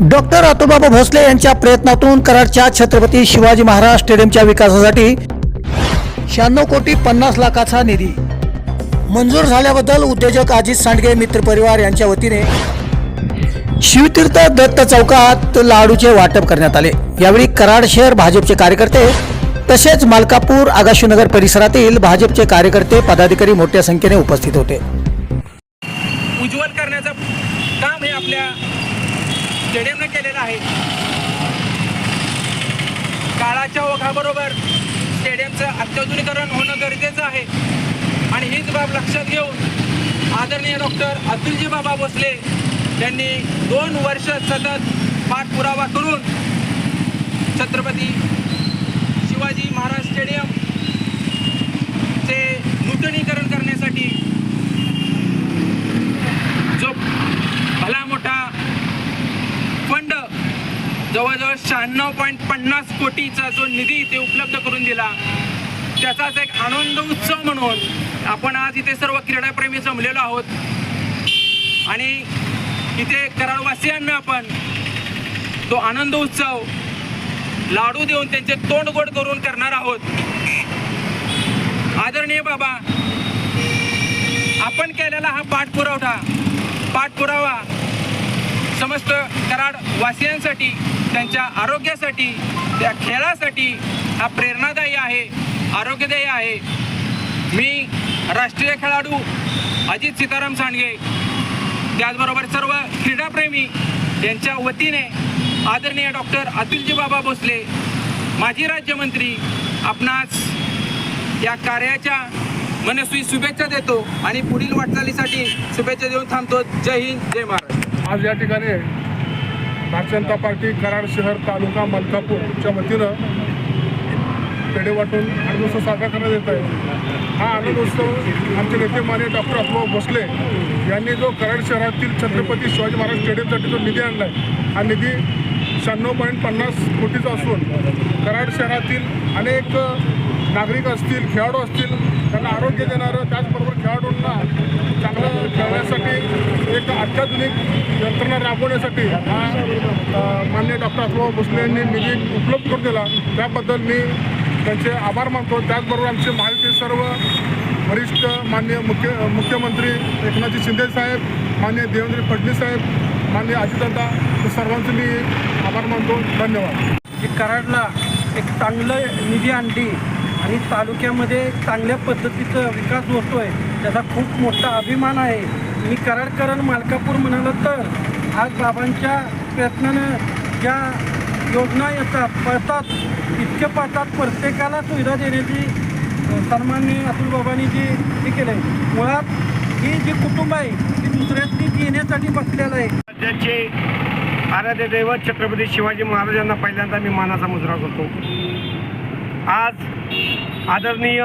Doctor आतोबाबा Bhosale यांच्या प्रयत्नातून कराडच्या छत्रपती शिवाजी महाराज स्टेडियमच्या विकासासाठी शहाण्णव कोटी पन्नास लाखाचा निधी. मंजूर झाल्याबद्दल उद्योजक अजित सांडगे मित्र परिवार यांच्या वतीने शिवतीर्थ दत्त चौकात लाडूचे वाटप करण्यात आले. यावेळी कराड शहर भाजपचे कार्यकर्ते तसेच मालकापूर आगाशीनगर परिसरातील भाजपचे कार्यकर्ते पदाधिकारी मोठ्या संख्येने उपस्थित होते उज्ज्वल करण्याचं काम हे आपल्या स्टेडियमने केलेलं आहे काळाच्या स्टेडियमचं अत्याधुनिकरण होणं गरजेचं आहे. आणि हीच बाब लक्षात घेऊन आदरणीय डॉक्टर अतुलजी बाबा भोसले यांनी दोन वर्ष सतत पाठपुरावा करून छत्रपती शिवाजी महाराज स्टेडियम चे नूतनीकरण करण्यासाठी जो भला मोठा फंड जवळजवळ शहाण्णव पॉईंट पन्नास कोटीचा जो निधी इथे उपलब्ध करून दिला त्याचाच एक आनंद उत्सव म्हणून आपण आज इथे सर्व क्रीडाप्रेमी जमलेलो आहोत. आणि इथे कराडवासियांना आपण तो आनंद उत्सव लाडू देऊन त्यांचे तोंड गोड करून करणार आहोत. आदरणीय बाबा आपण केलेला हा पाठपुरवठा पाठपुरावा समस्त कराड वासियांसाठी त्यांच्या आरोग्यासाठी त्या खेळासाठी हा प्रेरणादायी आहे आरोग्यदायी आहे. मी राष्ट्रीय खेळाडू अजित सीताराम सांडगे त्याचबरोबर सर्व क्रीडाप्रेमी यांच्या वतीने आदरणीय डॉक्टर अतुलजी बाबा भोसले माजी राज्यमंत्री आपणास या कार्याच्या मनस्वी शुभेच्छा देतो आणि पुढील वाटचालीसाठी शुभेच्छा देऊन थांबतो. जय हिंद जय महाराज आज या ठिकाणी भारतीय जनता पार्टी कराड शहर तालुका मलकापूरच्या वतीनं पेढे वाटून आनंदोत्सव साजरा करण्यात येत आहे. हा आनंदोत्सव आमचे नेते माने डॉक्टर अप्पा भोसले यांनी जो कराड शहरातील छत्रपती शिवाजी महाराज स्टेडियमसाठी जो निधी आणला आहे हा निधी शहाण्णव पॉईंट पन्नास कोटीचा असून कराड शहरातील अनेक नागरिक असतील खेळाडू असतील त्यांना आरोग्य देणारं त्याचबरोबर खेळाडूंना चांगलं खेळण्यासाठी अत्याधुनिक यंत्रणा राबवण्यासाठी हा मान्य माननीय डॉक्टर अथवा भोसले यांनी निधी उपलब्ध करून दिला. त्याबद्दल मी त्यांचे आभार मानतो. त्याचबरोबर आमचे माहिती सर्व वरिष्ठ माननीय मुख्य मुख्यमंत्री एकनाथजी शिंदे साहेब माननीय देवेंद्र फडणवीस साहेब माननीय अजितदादा या सर्वांचे मी आभार मानतो. धन्यवाद. की कराडला एक चांगलं निधी आणली आणि तालुक्यामध्ये चांगल्या पद्धतीचा विकास होतोय त्याचा खूप मोठा अभिमान आहे. मी कराडकरण मालकापूर म्हणालं तर आज बाबांच्या प्रयत्नानं ज्या योजना येतात पळतात इतके पळतात प्रत्येकाला सुविधा देण्याची अ, अतुल बाबांनी जी हे केलं आहे मुळात ही जी कुटुंब आहे ती दुसऱ्यांनी घेण्यासाठी बसलेलं आहे. राज्याचे आराध्य दैवत छत्रपती शिवाजी महाराजांना पहिल्यांदा मी मानाचा मुजरा करतो. आज आदरणीय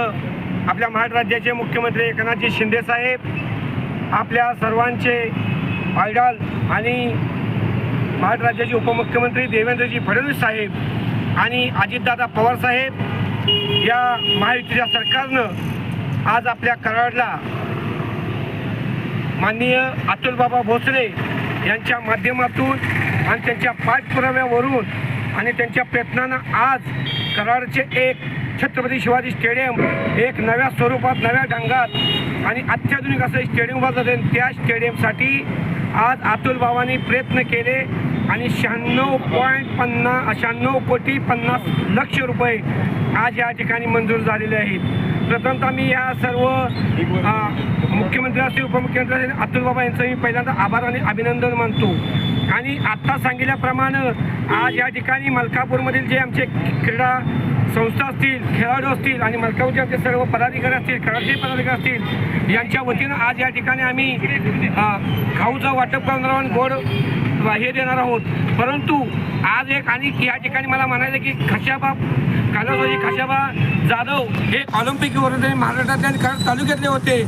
आपल्या महाराष्ट्र राज्याचे मुख्यमंत्री एकनाथजी शिंदे साहेब आपल्या सर्वांचे आयडॉल आणि महाराष्ट्र राज्याचे उपमुख्यमंत्री देवेंद्रजी फडणवीस साहेब आणि अजितदादा पवार साहेब या महायुतीच्या सरकारनं आज आपल्या कराडला माननीय अतुलबाबा भोसले यांच्या माध्यमातून आणि त्यांच्या पाठपुराव्यावरून आणि त्यांच्या प्रयत्नानं आज कराडचे एक छत्रपती शिवाजी स्टेडियम एक नव्या स्वरूपात नव्या ढंगात आणि अत्याधुनिक असं स्टेडियम उभारलं त्या स्टेडियमसाठी आज अतुल बाबांनी प्रयत्न केले आणि शहाण्णव पॉईंट पन्नास शहाण्णव कोटी पन्नास लक्ष रुपये आज या ठिकाणी मंजूर झालेले आहेत. प्रथमतः मी या सर्व मुख्यमंत्री असतील उपमुख्यमंत्री असतील अतुल बाबा यांचं मी पहिल्यांदा आभार आणि अभिनंदन मानतो. आणि आत्ता सांगितल्याप्रमाणे आज या ठिकाणी मलकापूरमधील जे आमचे क्रीडा संस्था असतील खेळाडू असतील आणि मलकापूरचे आमचे सर्व पदाधिकारी असतील खेळाडू पदाधिकारी असतील यांच्या वतीनं आज या ठिकाणी आम्ही खाऊचं वाटप करणार आहोत गोड हे देणार आहोत. परंतु आज एक आणि या ठिकाणी मला म्हणायचं की खशाबा कालावधी खशाबा जाधव हे ऑलिम्पिकवरून ते महाराष्ट्रातले आणि कराड तालुक्यातले होते.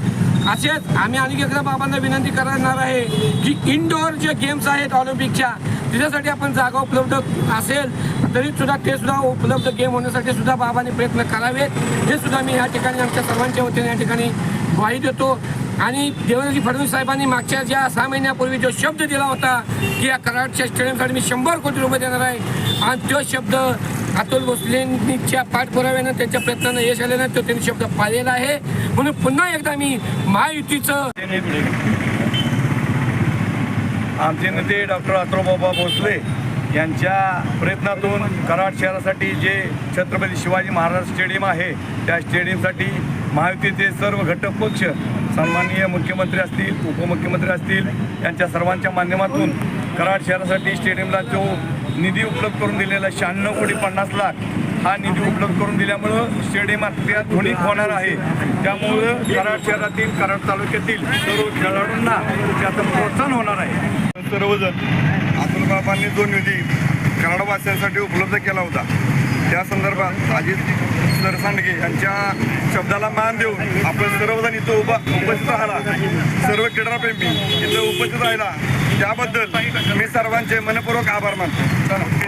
असेच आम्ही आणखी एकदा बाबांना विनंती करणार आहे की इनडोअर जे गेम्स आहेत ऑलिम्पिकच्या त्याच्यासाठी आपण जागा उपलब्ध असेल. तरी सुद्धा ते सुद्धा उपलब्ध गेम होण्यासाठी सुद्धा बाबांनी प्रयत्न करावेत. हे सुद्धा मी या ठिकाणी आमच्या सर्वांच्या वतीने या ठिकाणी ग्वाही देतो. आणि देवेंद्रजी फडणवीस साहेबांनी मागच्या ज्या सहा महिन्यापूर्वी जो शब्द दिला होता की या कराडच्या स्टेडियमसाठी मी शंभर कोटी रुपये देणार आहे. आणि तो शब्द अतुल भोसलेंच्या पाठपुराव्यानं त्यांच्या प्रयत्नानं यश आल्यानं तो त्यांनी शब्द पाळलेला आहे. म्हणून पुन्हा एकदा मी महायुतीचं आमचे नेते डॉक्टर अतुलबाबा भोसले यांच्या प्रयत्नातून कराड शहरासाठी जे छत्रपती शिवाजी महाराज स्टेडियम आहे त्या स्टेडियमसाठी महायुतीचे सर्व घटक पक्ष सन्माननीय मुख्यमंत्री असतील उपमुख्यमंत्री असतील यांच्या सर्वांच्या माध्यमातून कराड शहरासाठी स्टेडियमला जो निधी उपलब्ध करून दिलेला शहाण्णव कोटी पन्नास लाख हा निधी उपलब्ध करून दिल्यामुळं स्टेडियम अत्यंत ध्वनिक होणार आहे. त्यामुळं कराड शहरातील कराड तालुक्यातील सर्व खेळाडूंना त्याचं प्रोत्साहन होणार आहे. सर्वजण. अतुल बाबांनी जो निधी कराडवासियांसाठी उपलब्ध केला होता त्या संदर्भात अजित सरसांडगे यांच्या शब्दाला मान देऊन आपण सर्वजण इथं उभा उपस्थित राहिला. सर्व क्रीडाप्रेमी इथं उपस्थित राहिला. त्याबद्दल मी सर्वांचे मनपूर्वक आभार मानतो.